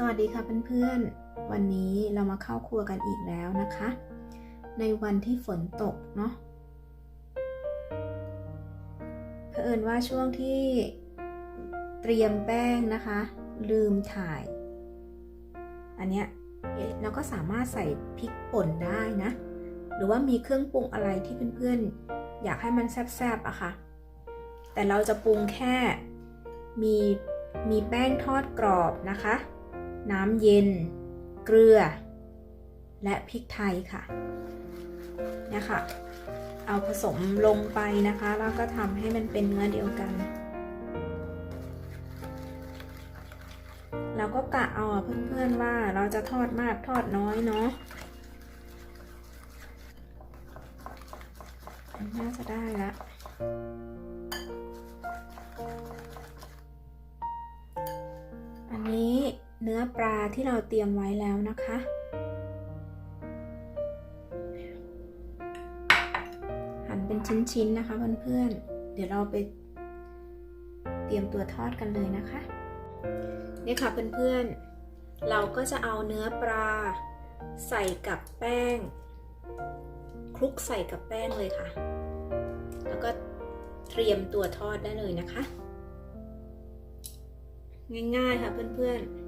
สวัสดีค่ะเพื่อนๆ วันนี้เรามาเข้าครัวกันอีกแล้วนะคะ ในวันที่ฝนตกเนาะเผอิญว่าช่วงที่เตรียมแป้งนะคะ ลืมถ่าย อันเนี้ยเราก็สามารถใส่พริกป่นได้นะ หรือว่ามีเครื่องปรุงอะไรที่เพื่อนๆ อยากให้มันแซ่บๆอะค่ะ แต่เราจะปรุงแค่มีมีแป้งทอดกรอบนะคะ น้ำเย็น เกลือ และพริกไทยค่ะเนี่ยค่ะเอาผสมลงไปนะคะ แล้วก็ทำให้มันเป็นเนื้อเดียวกันเราก็กะเอาเพื่อนๆว่าเราจะทอดมากทอดน้อยเนาะน่าจะได้ละอันนี้ เนื้อปลาที่เราเตรียมไว้แล้วนะคะ หั่นเป็นชิ้นๆนะคะเพื่อนๆ เดี๋ยวเราไปเตรียมตัวทอดกันเลยนะคะ นี่ค่ะเพื่อนๆ เราก็จะเอาเนื้อปลาใส่กับแป้ง คลุกใส่กับแป้งเลยค่ะ แล้วก็เตรียมตัวทอดได้เลยนะคะ ง่ายๆค่ะเพื่อนๆ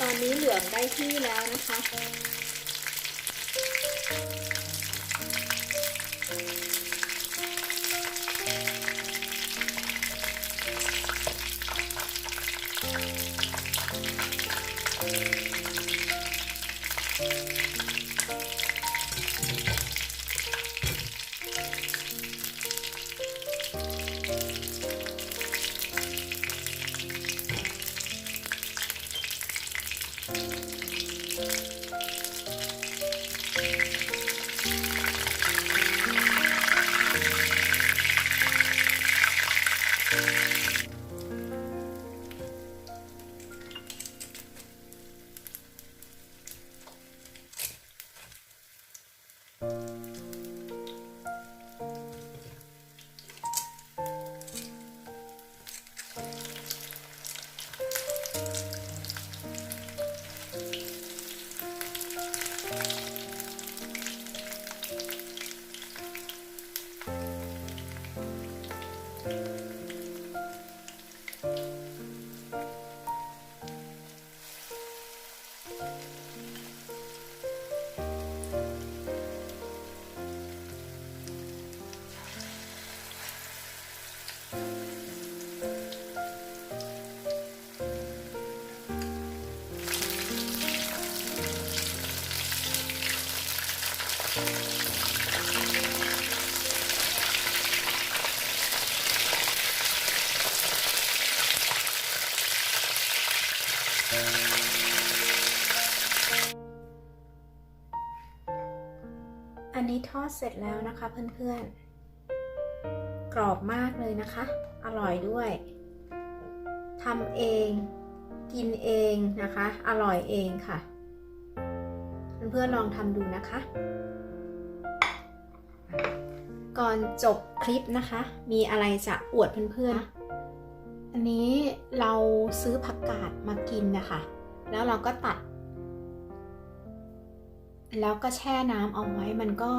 ตอนนี้เหลืองได้ที่แล้วนะคะ นนี้ทอดเสร็จแล้วนะคะเพื่อนๆ กรอบมากเลยนะคะ อร่อยด้วยทำเอง กินเองนะคะ อร่อยเองค่ะ เพื่อนๆลองทำดูนะคะ ก่อนจบคลิปนะคะ มีอะไรจะอวดเพื่อนๆ อันนี้เราซื้อผักกาดมากินนะคะ แล้วเราก็ตัด แล้วก็แช่น้ำเอาไว้มันก็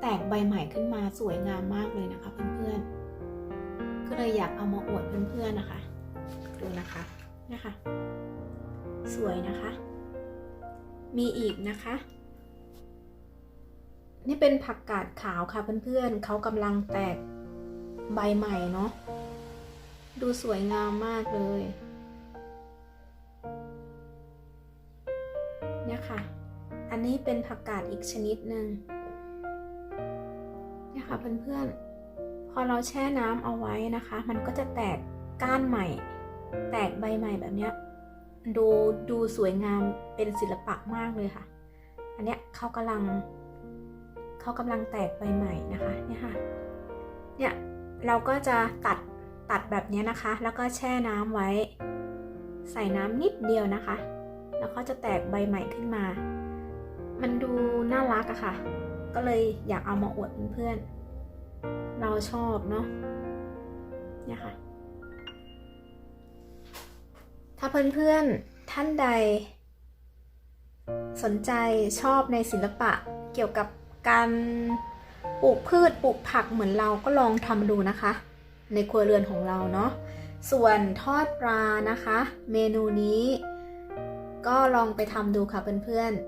แตกใบใหม่ขึ้นมาสวยงามมากเลยนะคะเพื่อนๆ ก็เลยอยากเอามาอวดเพื่อนๆนะคะ ดูนะคะนะคะ สวยนะคะ มีอีกนะคะ นี่เป็นผักกาดขาวค่ะเพื่อนๆเขากำลังแตกใบใหม่เนาะ ดูสวยงามมากเลย เนี่ยค่ะ อันนี้เป็นผักกาดอีกชนิดหนึ่งเนี่ยค่ะเพื่อนๆ พอเราแช่น้ำเอาไว้นะคะ มันก็จะแตกก้านใหม่ แตกใบใหม่แบบเนี้ยดูดูสวยงามเป็นศิลปะมากเลยค่ะ อันเนี้ยเขากำลังเขากำลังแตกใบใหม่นะคะเนี่ยค่ะ เนี่ยเราก็จะตัดตัดแบบนี้นะคะ แล้วก็แช่น้ำไว้ ใส่น้ำนิดเดียวนะคะ แล้วก็จะแตกใบใหม่ขึ้นมา มันดูน่ารักอะค่ะ ก็เลยอยากเอามาอวดเพื่อนๆ เราชอบเนาะเนี่ยค่ะ ถ้าเพื่อนๆ ท่านใด สนใจชอบในศิลปะเกี่ยวกับการปลูกพืชปลูกผักเหมือนเราก็ลองทำดูนะคะ ในครัวเรือนของเราเนาะส่วนทอดปลานะคะ เมนูนี้ก็ลองไปทำดูค่ะเพื่อนๆ